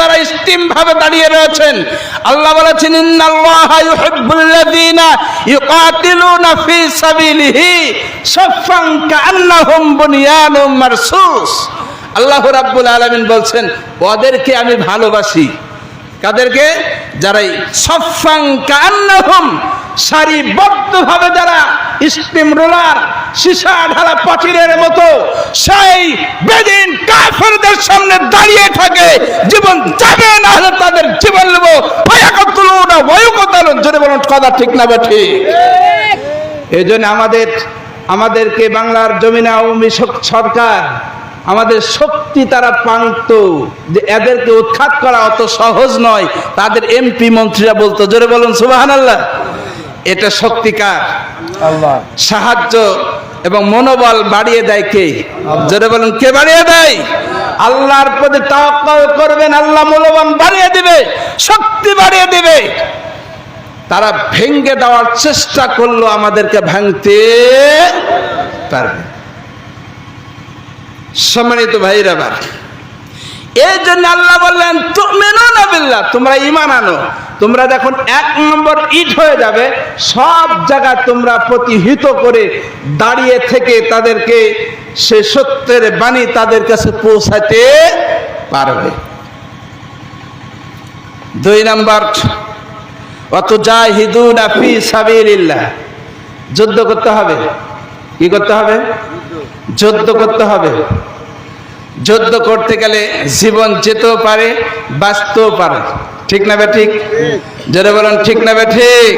তারা স্টিম ভাবে দাঁড়িয়ে রয়েছেন। আল্লাহ বলেছেন, ইন্নাল্লাহা ইউহিব্বুল্লাযিনা ইউকাতিলুনা ফি সাবিলিহি সাফফান কাআন্নাহুম বুনিয়ানুম মারসুস। আল্লাহ রাব্বুল আলামিন বলছেন, ওদেরকে আমি ভালোবাসি। কাদেরকে? যারাই সফাং কান্নাহুম সারিবদ্ধভাবে যারা স্টিম রোলার ঢালা মতো সেই বেদিন কাফেরদের সামনে দাঁড়িয়ে থাকে, জীবন যাবে না হলে তাদের জীবন যদি বলুন, কথা ঠিক না এই জন্য আমাদের, আমাদেরকে বাংলার জমিনে সরকার, আমাদের শক্তি তারা পান্ত, যে এদেরকে উৎখাত করা অত সহজ নয়। তাদের এমপি মন্ত্রীরা বলতো, জোরে বলুন সুবাহান আল্লাহ এটা শক্তিকার। আল্লাহ। সাহায্য এবং মনোবল বাড়িয়ে দেয় কে? জোরে বলুন কে বাড়িয়ে দেয়? আল্লাহর প্রতি তাওয়াক্কুল করবেন আল্লাহ মনোবল বাড়িয়ে দিবে শক্তি বাড়িয়ে দিবে। তারা ভেঙ্গে দেওয়ার চেষ্টা করল আমাদেরকে ভাঙতে পারবে। সম্মানিত ভাইরা বার এই জন্য আল্লাহ বললেন তুমিনু না বিল্লাহ তোমরা ইমান আনো। তোমরা যখন এক নম্বর ইট হয়ে যাবে। সব জায়গায় তোমরা প্রতিহিত করে দাঁড়িয়ে থেকে তাদেরকে সে সত্যের বাণী তাদের কাছে পৌঁছাতে পারবে। দুই নম্বর অত জাহিদুন ফি সাবিলিল্লাহ। যুদ্ধ করতে হবে। কি করতে হবে? যুদ্ধ করতে হবে। যুদ্ধ করতে গেলে জীবন যেতেও পারে, বাঁচতেও পারে। ঠিক না ঠিক? যারা বলেন, ঠিক না ঠিক?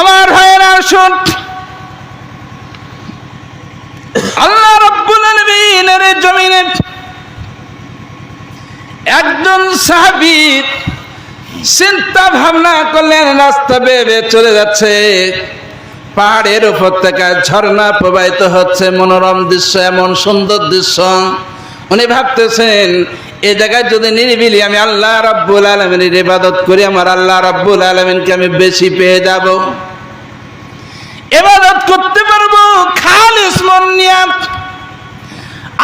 আমার ভাইয়েরা শুন আল্লাহ রব্বুল আলামিনের জমিনে একজন সাহাবীর চিন্তা ভাবনা করলেন, রাস্তা বেয়ে চলে যাচ্ছে। পাহাড়ের উপর থেকে ঝর্ণা প্রবাহিত হচ্ছে, মনোরম দৃশ্য, এমন সুন্দর দৃশ্য। উনি ভাবতেছেন এই জায়গায় যদি নিরিবিলি আমি আল্লাহ রাব্বুল আলমিনের ইবাদত করি, আমার আল্লাহ রাব্বুল আলমিনকে আমি বেশি পেয়ে যাব। ইবাদত করতে পারব, খালিস মন নিয়ে।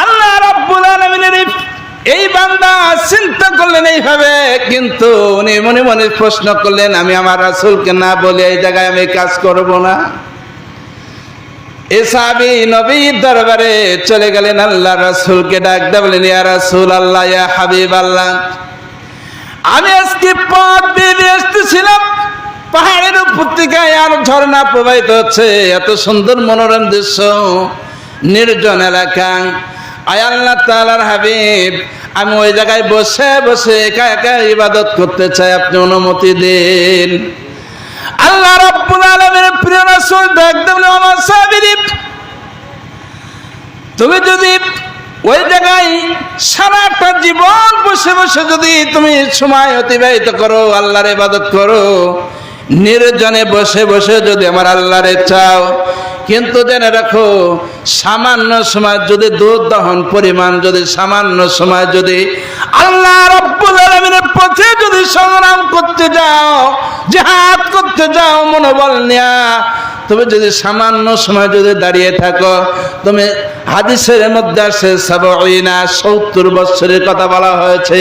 আল্লাহ রাব্বুল আলামিনের এই বান্দা চিন্তা করলেন এইভাবে, কিন্তু উনি মনে মনে প্রশ্ন করলেন, আমি আমার রাসূলকে না বলে এই জায়গায় আমি কাজ করব না। এসাবি নবীর দরবারে চলে গেলেন আল্লাহ রাসূলকে ডাক দিয়ে বলেন ইয়া রাসূল আল্লাহ ইয়া হাবিব আল্লাহ আমি আজকে পথ বেঁধে আসতেছিলাম। পাহাড়ের উপর থেকে আর ঝর্ণা প্রবাহিত হচ্ছে। এত সুন্দর মনোরম দৃশ্য, নির্জন এলাকা। আয় আল্লাহ তালার হাবিব, আমি ওই জায়গায় বসে বসে একা একা ইবাদত করতে চাই। আপনি অনুমতি দিন। আল্লাহ রাব্বুল আলামিনের প্রিয় রাসূল দেখতে বলে আমার সাহাবীরা তুমি যদি ওই জায়গায় সারাটা জীবন বসে বসে যদি তুমি সময় অতিবাহিত করো, আল্লাহর ইবাদত করো, নির্জনে বসে বসে যদি আমার আল্লাহরে চাও, কিন্তু জেনে রাখো, সামান্য সময় যদি দুধ দহন পরিমাণ যদি, সামান্য সময় যদি আল্লাহ রব্বুল আলামিনের পথে যদি সংগ্রাম করতে যাও, জিহাদ করতে যাও, মনোবল নেয়া তুমি যদি সামান্য সময় যদি দাঁড়িয়ে থাকো তুমি হাদিসের মধ্যে আসে সাবইনা সত্তর বছরের কথা বলা হয়েছে।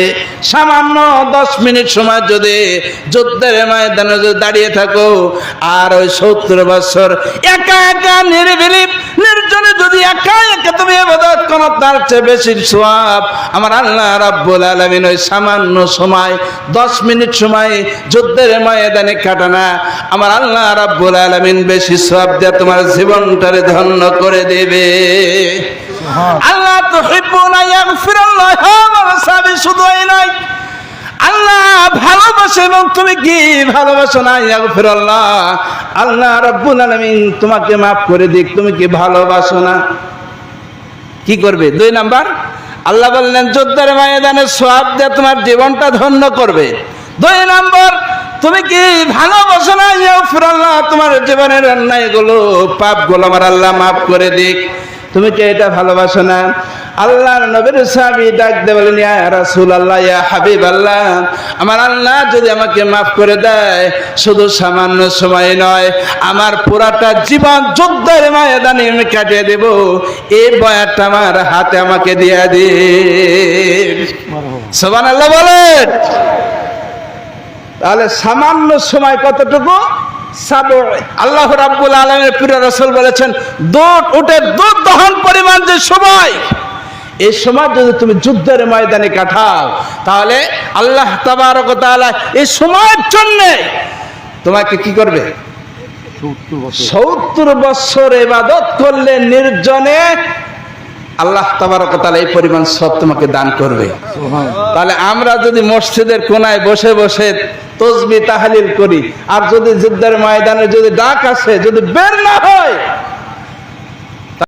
সামান্য দশ মিনিট সময় যদি যুদ্ধের ময়দানে যদি দাঁড়িয়ে থাকো, আর ওই সত্তর বছর একা একা নিরিবিলি, নির্জনে যদি একা একা তুমি করো তার চেয়ে বেশি সোয়াব আমার আল্লাহ রাব্বুল আলামিন ওই সামান্য সময় দশ মিনিট সময় যুদ্ধের ময়দানে কাটানা আমার আল্লাহ রাব্বুল আলামিন বেশি সোয়াব দিয়ে তোমার জীবনটারে ধন্য করে দেবে। আল্লাহ তো সাবি শুধু এই নয়। আল্লাহ ভালোবাসে এবং তুমি কি ভালোবাসো না ইয়াগফিরাল্লাহ। আল্লাহ রাব্বুল আলামিন তোমাকে মাফ করে দিক তুমি কি ভালোবাসো না? কি করবে? দুই নাম্বার, আল্লাহ বললেন, যোদ্ধার ময়দানে সব দিয়ে তোমার জীবনটা ধন্য করবে। দুই নাম্বার, তুমি কি ভালোবাসো না তোমার জীবনের অন্যায় অন্যায়গুলো, পাপগুলো আমার আল্লাহ মাফ করে দিক। তুমি কি এটা ভালোবাসো না? আল্লাহর নবীর সাহাবী ডাক দে বলেন, ইয়া রাসূলুল্লাহ, ইয়া হাবিবাল্লাহ, আমার আল্লাহ যদি আমাকে মাফ করে দেয়, শুধু সামান্য সময় নয়, আমার পুরাটা জীবন যুদ্ধের ময়দানে আমি কাটিয়ে দেব। এই বয়ারটা আমার হাতে আমাকে দিয়ে দিন। সোবান আল্লাহ বলেন। তাহলে সামান্য সময় কতটুকু? আল্লাহ রাব্বুল আলমের প্রিয় রসুল বলেছেন দুধ উঠে দুধ দহন পরিমাণ যে সময় এই সময় যদি তুমি যুদ্ধের ময়দানে কাটাও তাহলে আল্লাহ তাবারক ওয়া তাআলা এই সময়ের জন্য তোমাকে কি করবে? সত্তর বছর ইবাদত করলে নির্জনে আল্লাহ তাবারক ওয়া তাআলা এই পরিমাণ সব তোমাকে দান করবে। তাহলে আমরা যদি মসজিদের কোনায় বসে বসে তসবি তাহালিল করি আর যদি যুদ্ধের ময়দানে যদি ডাক আসে যদি বের না হয়